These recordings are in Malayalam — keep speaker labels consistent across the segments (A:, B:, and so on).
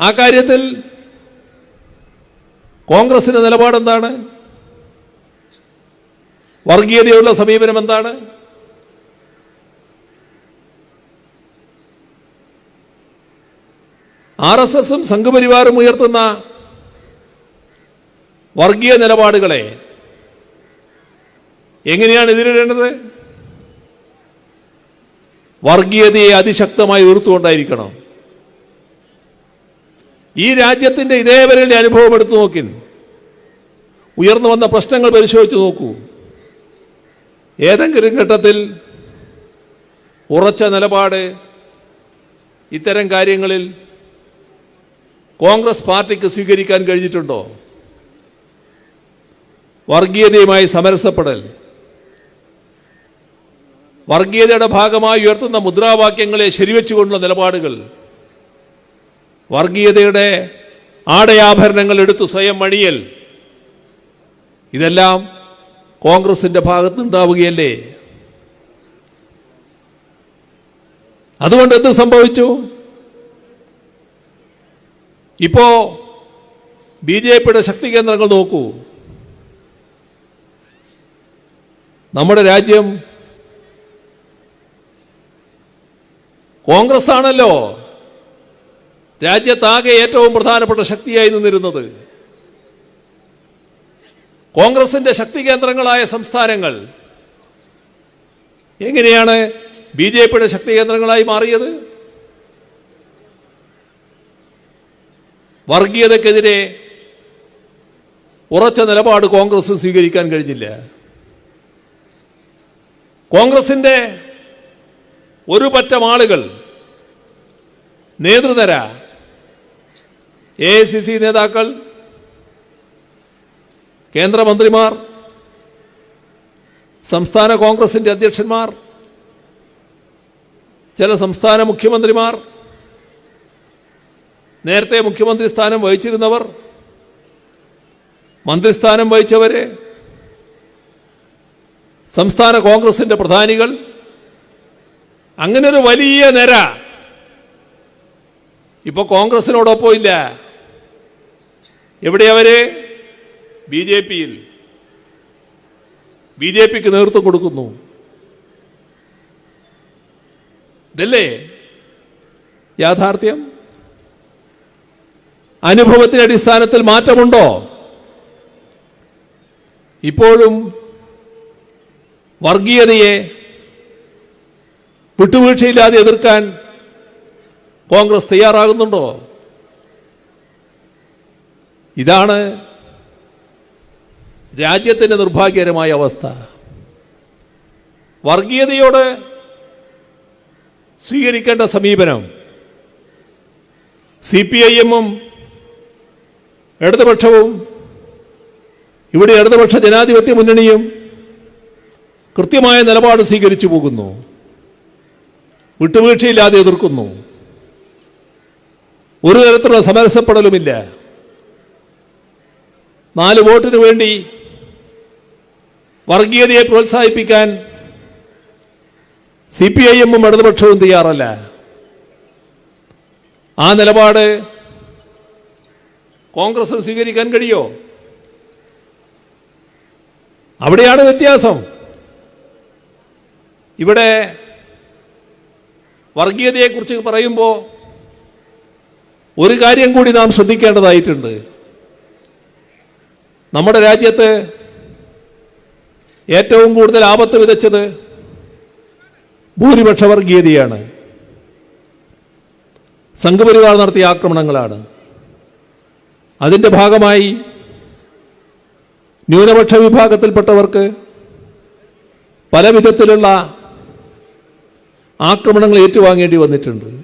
A: ആ കാര്യത്തിൽ കോൺഗ്രസിന്റെ നിലപാടെന്താണ് വർഗീയതയുള്ള സമീപനം എന്താണ്? ആർ എസ് എസും സംഘപരിവാറും ഉയർത്തുന്ന വർഗീയ നിലപാടുകളെ എങ്ങനെയാണ് എതിരിടേണ്ടത്? വർഗീയതയെ അതിശക്തമായി ഉയർത്തുകൊണ്ടായിരിക്കണം? ഈ രാജ്യത്തിന്റെ ഇതേവരെ അനുഭവം എടുത്തു നോക്കി ഉയർന്നു വന്ന പ്രശ്നങ്ങൾ പരിശോധിച്ച് നോക്കൂ. ഏതെങ്കിലും ഘട്ടത്തിൽ ഉറച്ച നിലപാട് ഇത്തരം കാര്യങ്ങളിൽ കോൺഗ്രസ് പാർട്ടിക്ക് സ്വീകരിക്കാൻ കഴിഞ്ഞിട്ടുണ്ടോ? വർഗീയതയുമായി സമരസപ്പെടൽ. വർഗീയതയുടെ ഭാഗമായി ഉയർത്തുന്ന മുദ്രാവാക്യങ്ങളെ ശരിവെച്ചുകൊണ്ടുള്ള നിലപാടുകൾ. വർഗീയതയുടെ ആടയാഭരണങ്ങൾ എടുത്തു സ്വയം മണിയൽ. ഇതെല്ലാം കോൺഗ്രസിന്റെ ഭാഗത്തുണ്ടാവുകയല്ലേ? അതുകൊണ്ട് എന്ത് സംഭവിച്ചു? ഇപ്പോ ബി ജെ പിയുടെ ശക്തി കേന്ദ്രങ്ങൾ നോക്കൂ. നമ്മുടെ രാജ്യം കോൺഗ്രസ് ആണല്ലോ രാജ്യത്താകെ ഏറ്റവും പ്രധാനപ്പെട്ട ശക്തിയായി നിന്നിരുന്നത് കോൺഗ്രസിന്റെ ശക്തി കേന്ദ്രങ്ങളായ സംസ്ഥാനങ്ങൾ. എങ്ങനെയാണ് ബി ജെ പിയുടെ ശക്തി കേന്ദ്രങ്ങളായി മാറിയത്? വർഗീയതക്കെതിരെ ഉറച്ച നിലപാട് കോൺഗ്രസ് സ്വീകരിക്കാൻ കഴിഞ്ഞില്ല. കോൺഗ്രസിന്റെ ഒരു പറ്റം ആളുകൾ നേതൃതര എ സി സി നേതാക്കൾ കേന്ദ്രമന്ത്രിമാർ സംസ്ഥാന കോൺഗ്രസിന്റെ അധ്യക്ഷന്മാർ ചില സംസ്ഥാന മുഖ്യമന്ത്രിമാർ നേരത്തെ മുഖ്യമന്ത്രി സ്ഥാനം വഹിച്ചിരുന്നവർ മന്ത്രിസ്ഥാനം വഹിച്ചവരെ സംസ്ഥാന കോൺഗ്രസിന്റെ പ്രധാനികൾ അങ്ങനൊരു വലിയ നിര ഇപ്പോൾ കോൺഗ്രസിനോടൊപ്പം ഇല്ല എവിടെ അവർ? ബി ജെ പിയിൽ. ബി ജെ പിക്ക് നേതൃത്വം കൊടുക്കുന്നു. ഇതല്ലേ? യാഥാർത്ഥ്യം? അനുഭവത്തിന്റെ അടിസ്ഥാനത്തിൽ മാറ്റമുണ്ടോ? ഇപ്പോഴും വർഗീയതയെ വിട്ടുവീഴ്ചയില്ലാതെ എതിർക്കാൻ കോൺഗ്രസ് തയ്യാറാകുന്നുണ്ടോ? ഇതാണ് രാജ്യത്തിന്റെ നിർഭാഗ്യകരമായ അവസ്ഥ. വർഗീയതയോട് സ്വീകരിക്കേണ്ട സമീപനം സി പി ഐ എമ്മും ഇടതുപക്ഷവും ഇവിടെ ഇടതുപക്ഷ ജനാധിപത്യ മുന്നണിയും കൃത്യമായ നിലപാട് സ്വീകരിച്ചു പോകുന്നു. വിട്ടുവീഴ്ചയില്ലാതെ എതിർക്കുന്നു. ഒരു തരത്തിലുള്ള സമരസപ്പെടലുമില്ല. നാല് വോട്ടിന് വേണ്ടി വർഗീയതയെ പ്രോത്സാഹിപ്പിക്കാൻ സി പി ഐ എമ്മും ഇടതുപക്ഷവും തയ്യാറല്ല. ആ നിലപാട് കോൺഗ്രസിന് സ്വീകരിക്കാൻ കഴിയോ? അവിടെയാണ് വ്യത്യാസം. ഇവിടെ വർഗീയതയെക്കുറിച്ച് പറയുമ്പോൾ ഒരു കാര്യം കൂടി നാം ശ്രദ്ധിക്കേണ്ടതായിട്ടുണ്ട്. നമ്മുടെ രാജ്യത്ത് ഏറ്റവും കൂടുതൽ ആപത്ത് വിതച്ചത് ഭൂരിപക്ഷ വർഗീയതയാണ്. സംഘപരിവാർ നടത്തിയ ആക്രമണങ്ങളാണ്. അതിന്റെ ഭാഗമായി ന്യൂനപക്ഷ വിഭാഗത്തിൽപ്പെട്ടവർക്ക് പല വിധത്തിലുള്ള ആക്രമണങ്ങൾ ഏറ്റുവാങ്ങേണ്ടി വന്നിട്ടുണ്ട്.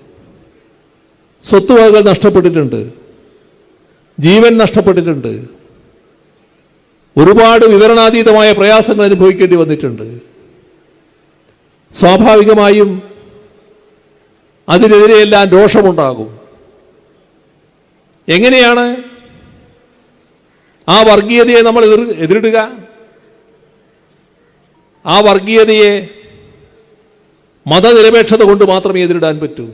A: സ്വത്തുവകകൾ നഷ്ടപ്പെട്ടിട്ടുണ്ട്. ജീവൻ നഷ്ടപ്പെട്ടിട്ടുണ്ട്. ഒരുപാട് വിവരണാതീതമായ പ്രയാസങ്ങൾ അനുഭവിക്കേണ്ടി വന്നിട്ടുണ്ട്. സ്വാഭാവികമായും അതിനെതിരെയെല്ലാം രോഷമുണ്ടാകും. എങ്ങനെയാണ് ആ വർഗീയതയെ നമ്മൾ എതിർ എതിരിടുക? ആ വർഗീയതയെ മതനിരപേക്ഷത കൊണ്ട് മാത്രമേ എതിരിടാൻ പറ്റൂ.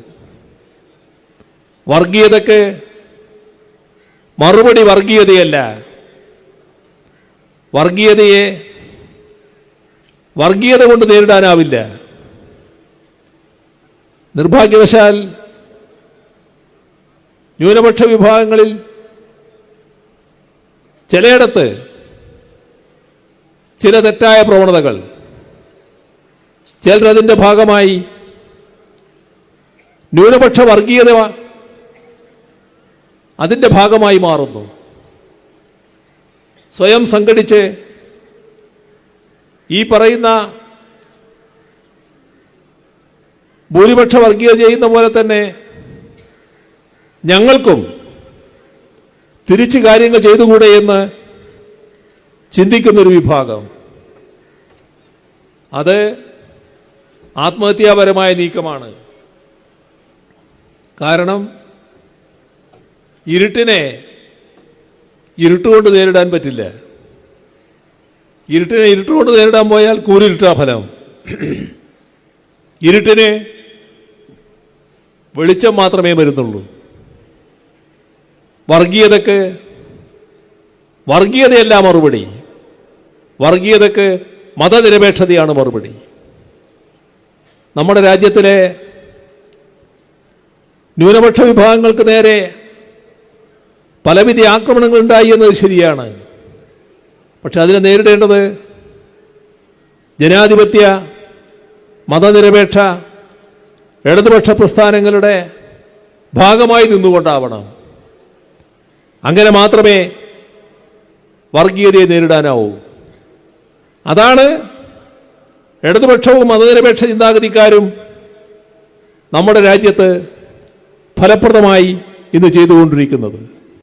A: വർഗീയതയ്ക്ക് മറുപടി വർഗീയതയല്ല. വർഗീയതയെ വർഗീയത കൊണ്ട് നേരിടാനാവില്ല. നിർഭാഗ്യവശാൽ ന്യൂനപക്ഷ വിഭാഗങ്ങളിൽ ചിലയിടത്ത് ചില തെറ്റായ പ്രവണതകൾ. ചിലരതിന്റെ ഭാഗമായി ന്യൂനപക്ഷ വർഗീയത അതിന്റെ ഭാഗമായി മാറുന്നു. സ്വയം സംഘടിച്ച് ഈ പറയുന്ന ഭൂരിപക്ഷ വർഗീയ ചെയ്യുന്ന പോലെ തന്നെ ഞങ്ങൾക്കും തിരിച്ച് കാര്യങ്ങൾ ചെയ്തുകൂടെ എന്ന് ചിന്തിക്കുന്നൊരു വിഭാഗം. അത് ആത്മഹത്യാപരമായ നീക്കമാണ്. കാരണം ഇരുട്ടിനെ ഇരുട്ടുകൊണ്ട് നേരിടാൻ പറ്റില്ല. ഇരുട്ടിനെ ഇരുട്ടുകൊണ്ട് നേരിടാൻ പോയാൽ കൂരിരുട്ടാ ഫലം. ഇരുട്ടിനെ വെളിച്ചം മാത്രമേ വരുന്നുള്ളൂ. വർഗീയതക്ക് വർഗീയതയല്ല മറുപടി. വർഗീയതക്ക് മതനിരപേക്ഷതയാണ് മറുപടി. നമ്മുടെ രാജ്യത്തിലെ ന്യൂനപക്ഷ വിഭാഗങ്ങൾക്ക് നേരെ പലവിധ ആക്രമണങ്ങൾ ഉണ്ടായി എന്നത് ശരിയാണ്. പക്ഷെ അതിനെ നേരിടേണ്ടത് ജനാധിപത്യ മതനിരപേക്ഷ ഇടതുപക്ഷ പ്രസ്ഥാനങ്ങളുടെ ഭാഗമായി നിന്നുകൊണ്ടാവണം. അങ്ങനെ മാത്രമേ വർഗീയതയെ നേരിടാനാവൂ. അതാണ് ഇടതുപക്ഷവും മതനിരപേക്ഷ ചിന്താഗതിക്കാരും നമ്മുടെ രാജ്യത്ത് ഫലപ്രദമായി ഇന്ന് ചെയ്തുകൊണ്ടിരിക്കുന്നത്.